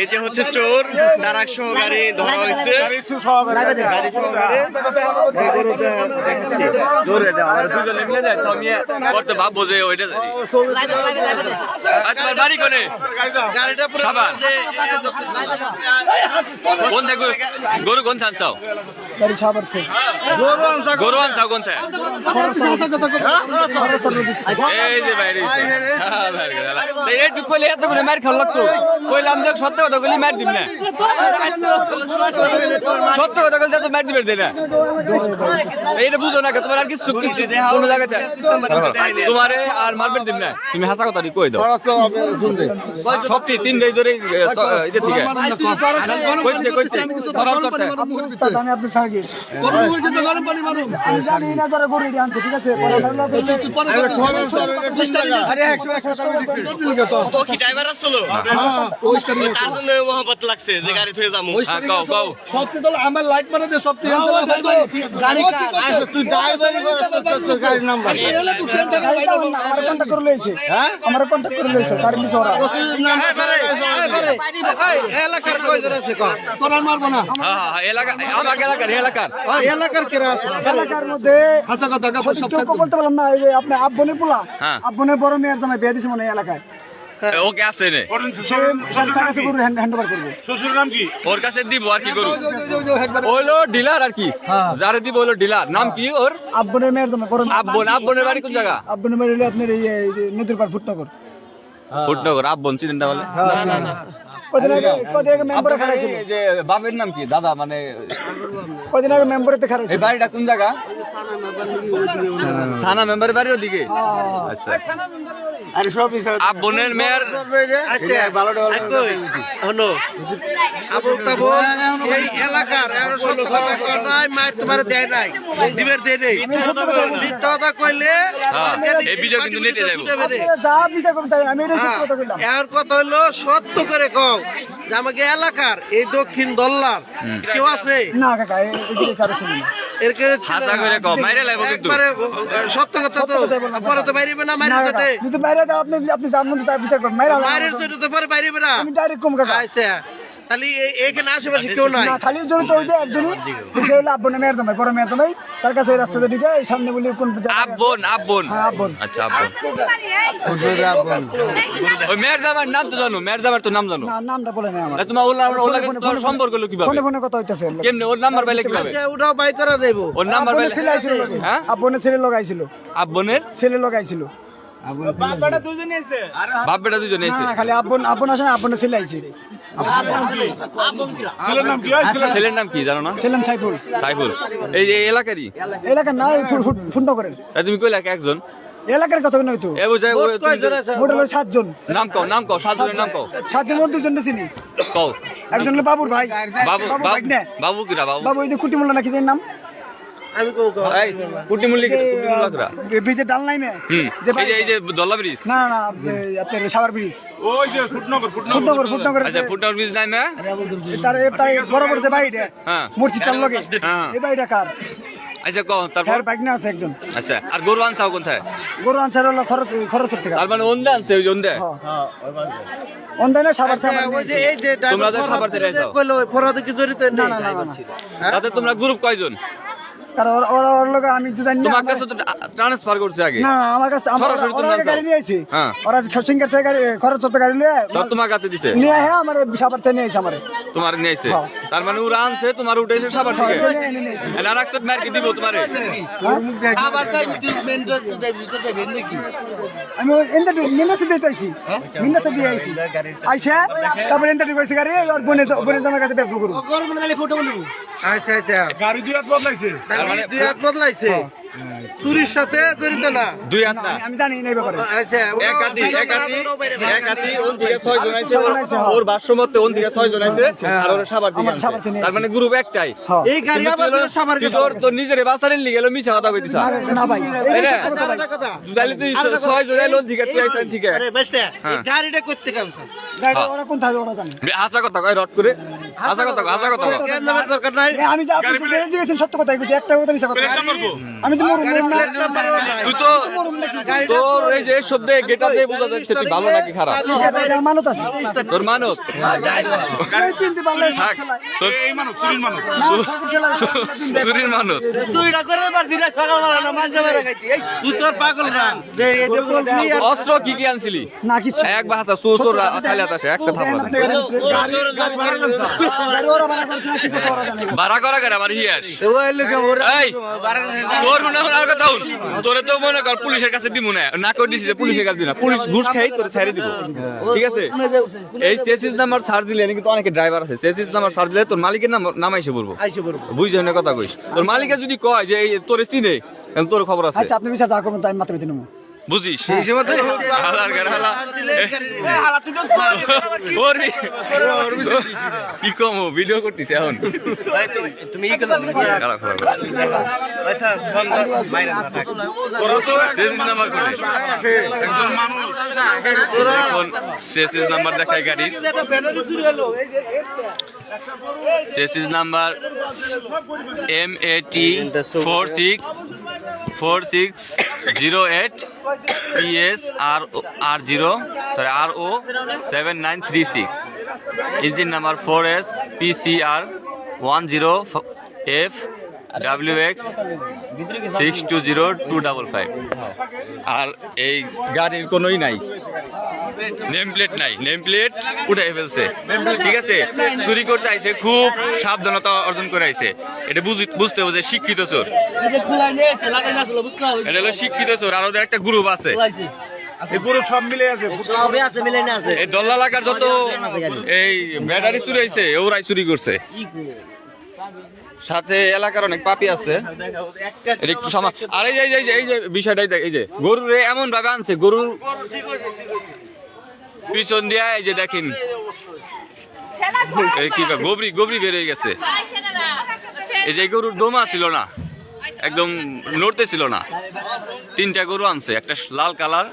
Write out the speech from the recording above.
এই যে হচ্ছে চোর ট্রাক সহকারী ধরা হয়েছে। বাড়ি গরু কোন থান চাও গরু আন চাও কোন থেকে এই যে বাইরে। হ্যাঁ, এইটুকু কইলে এত করে মার খাওয়া লাগতো কইলাম দেখ সত্য কথা কইলে মার দিম না সত্য কথা কইলে তো মার দিবে না এইটা বুঝো না তোমার আর কিছু কিছু কোনো জায়গাতে তোমারে আর মারবেন দিম না তুমি হাসা কথা কই দাও সবটি তিন দাই ধরে এটা ঠিক আছে কইছে কইছে আমি আপনার সঙ্গে আমি জানি না যারা গরু আনছে ঠিক আছে পরে একশো একশো ও কি ড্রাইভার আসলো? তার জন্য মোহাম্মত লাগছে যে গাড়ি থয়ে যাব। হ্যাঁ কও কও। সবটি দল আমার লাইট মারা দে সবটি তুই গাড়ির নাম্বার গাড়িটা আমার কন্ট্যাক্ট করে লইছে। আমার কন্ট্যাক্ট করে লইছে গাড়ি নিছে ওরা তোরা মারবো না। হ্যাঁ হ্যাঁ এলাকা আমার এলাকার এলাকার। এলাকার কেরা আছে এলাকার মধ্যে হাসা কথা সব বলতে পারলাম না এই যে আপনি আব্বনের পোলা হ্যাঁ। আব্বনের বড় মেয়ের জামাই বিয়ে দিছে মনে হয় এলাকায়। ওকে আছে রে শ্বশুর নাম কাছে গরু হ্যান্ড ওভার করব। ওর কাছে দিব আর কি করব হইল ডিলার আর কি? যারে দিব হইল ডিলার। নাম কি ওর? আব্বনের মেয়ের আব্বন আব্বনের বাড়ি কোন জায়গা? আব্বনের বাড়ি হলো আপনার এই নদীর পার ফুটনগর ফুটনগর আব্বন চিনেন না বলে কদিন আগে কদিন আগে মেম্বারে আপনার খারাইছিল। যে বাপের নাম কি? দাদা মানে কদিন আগে মেম্বারেতে এই বাড়িটা কোন জায়গা? সানা মেম্বারের বাড়ির ওদিকে? আচ্ছা। মেয়ের হলো এই এলাকার আর সত্য কথা কয় নাই তোমার দেয় নাই দিবের দেয় নেই। মিথ্যা কথা কইলে হ্যাঁ, এই ভিডিও কিন্তু নেটে যাইবো। যা বিচার করতে আমি সত্যি কথা কইলাম। এর কথা হলো সত্য করে যে আমাকে এলাকার এই দক্ষিণ দল্লার কেউ আছে? না কাকা এদিকে খারাইছিল না। এর করে মাইরে লাইবো কিন্তু। একবারে সত্য কথা তো। কথাই বললাম। পরে তো বাইরে না মারি না যদি বাইরে দাও আপনি আপনি যার মধ্যে তার বিচার করেন। মাইরা তো পরে বাইরে না আমি ডাইরেক্ট কম কাকা। আচ্ছা। তাহলে এ- এখানে আশেপাশে কেউ নাই। না খালি জন্য তো ওই যে একজনই সে হলো আব্বনের মেয়ের জামাই বড় মেয়ের জামাই তার কাছে এই রাস্তাতে দিকে এই সামনে বলি কোন আব্বন আব্বন। হ্যাঁ, আব্বন। আচ্ছা আব্বন। ওই মেয়ের জামার নাম তো জানো মেয়ের জামার তো নাম জানো। না নামটা বলে নাই আমার। তা তোমার ওর ওর তোমার সম্পর্ক হলো কীভাবে? ফোনে ফোনে কথা হইতাছে। কেমনে? ওর নাম্বার পাইলে কীভাবে? ওটাও বাই করা যাইবো। ওর নাম্বার আব্বনের পাইলে ছেলে আইছিল লগে। হ্যাঁ? আব্বনের ছেলে লগাইছিল আব্বনের? ছেলে লগাইছিল বাপ বেটা দুজনে এসে খালি আব্বন আব্বন আসে না ছেলে আইছে। ছেলের নাম কি জানো না? ছেলেম সাইফুল। সাইফুল। এই যে এলাকারই? এলাকার না ফোনটা করেন। তুমি কইলা একজন? এলাকার কথা নয় তো সাতজন। নাম কও নাম কও সাতজনের নাম কও। সাতজন মধ্যে দুজন চিনি। কও। একজন হলো বাবুর ভাই। বাবু বাবু কিরা বাবু বাবু? ওই যে কুটি মোল্লা নাকি এর নাম? আচ্ছা ফুটার ব্রিজ নাই না? তার তার বরাবর যে বাড়িটা হ্যাঁ। মসজিদটার লগে। হ্যাঁ। এই বাড়িটা কার? আচ্ছা কও তারপর? হ্যার আছে একজন। আচ্ছা আর গরু আনছাও কোথায় গরু আনসার হলো খরচ খরচ থেকে তার মানে ওন্দে আনছে ওই যে ওন্দে? অন্যান্য সাবার থেকে ওই যে এই যে তোমরা তো সবার থেকে যাও। কইলো ফরাদে কি জড়িত না না না না তাতে তোমরা গ্রুপ কয়জন? কারণ ওরা- ওরা ওর লগে আমি তো জানি তোমার কাছে তো ট্রান্সফার করছে আগে। না না, আমার কাছে আমার ওরা আগে গাড়ি নিয়ে আইছি। হ্যাঁ। ওরা সিঙ্গার থেকে গাড়ি খরচ হতে গাড়ি নিয়ে তো তোমার কাছে দিছে? নিয়ে হ্যাঁ আমার সাবার থেকে নিয়ে আইছে আমার। তোমার নিয়েছে হ্যাঁ। তার মানে ওরা আনছে তোমার উঠেছে সবার থেকে নিয়ে নিয়ে নিয়েছে। আর একটা মার কি দিব তোমারে। আমি এন্টার মিনাসে দিতে আইছি। মিনাসে দিয়ে আইছি। আইসা তারপরে এন্টার কইছি গাড়ি আর বনে বনে তোমার কাছে বেসবো করব আচ্ছা আচ্ছা। গাড়ি দুই হাত বদলাইছে। দুই হাত বদলাইছে? চুরির সাথে জড়িত না? দুই হাত না। আমি জানি না ব্যাপারে। আচ্ছা এক হাতি এক হাতি এক হাতি ওন থেকে ছয় জন আইছে আইছে, হ্যাঁ। ওর ওন থেকে ছয় জন আইছে আর ওরা সাবার দিকে থেকে তার মানে গ্রুপ একটাই। হ্যাঁ। এই গাড়ি আবার সবার তোর তোর নিজের লিগে মিছা কথা কইতিস না, না ভাই এটা কথা। তাহলে তুই ছয় জন আইলো থেকে তুই আইছেন ঠিক আছে আরে বেস্টে গাড়িটা করতে কামছ গাড়িটা ওরা কোন থাকবে ওরা জানে? হাসা কথা কয় রট করে। হাসা কথা কয়, কথা কয়। কেন দরকার নাই আমি যা আপনি জেনে সত্য কথা কইছি একটা কথা মিছা কথা আমি তো মরুম গাড়ির প্লেট নাম্বারও নাই তুই তো তোর এই যে শব্দে গেটা দিয়ে বোঝা যাচ্ছে তুই ভালো নাকি খারাপ মানত আছে তোর মানত এই পিনতে পারলে থাক তোর এই মানত চুরির মানত চুরির মানত তুই তোর পাগল না যে এটা বলবি আর অস্ত্র কি কি আনছিলি না কিছু এক চোর চোর খাইলে একটা থাপড়া ভাড়া করা আমার তোর মনে হয় কথা। তোরে তো মনে কর পুলিশের কাছে না না পুলিশের কাছে দিব না পুলিশ ঘুষ খাই তোরে ছেড়ে দিব ঠিক আছে এই চেসিস নাম্বার সার দিলে কিন্তু অনেকে ড্রাইভার আছে চেসিস নাম্বার সার দিলে তোর মালিকের নাম নাম আইসে বলব বুঝছ না কথা কইস তোর মালিকে যদি কয় যে তোরে চিনে তোর খবর আছে আচ্ছা আপনি বিচার মাত্র বেতন নেব বুঝিস হালার হালা। কি কম ভিডিও করতিস এখন। তুমি নাম্বার দেখায় গাড়ির chassis number M A T four six four six zero eight P S R R zero sorry R O seven nine three six engine number four S P C R one zero F W X six two zero two double five R এই গাড়ির কোনোই নাই। Name plate নাই। Name plate উঠাই ফেলছে। ঠিক আছে? চুরি করতে আইছে খুব সাবধানতা অর্জন করে আইছে। এটা বুঝি- বুঝতে হবে যে শিক্ষিত চোর। এটা হলো শিক্ষিত চোর। আর ওদের একটা গ্রুপ আছে। এই দল্লা যত এই ব্যাটারি চুরি হয়েছে ওরাই চুরি করছে। সাথে এলাকার অনেক পাপি আছে। এটা আর এই যে এই যে এই যে বিষয়টাই দেখ এই যে গরুর এমন ভাবে আনছে গরু পিছন দিয়া এই যে দেখেন। কি গোবরি গোবরি বের হয়ে গেছে। এই যে গরুর দমা ছিল না, একদম নড়তে ছিল না। তিনটা গরু আনছে, একটা লাল কালার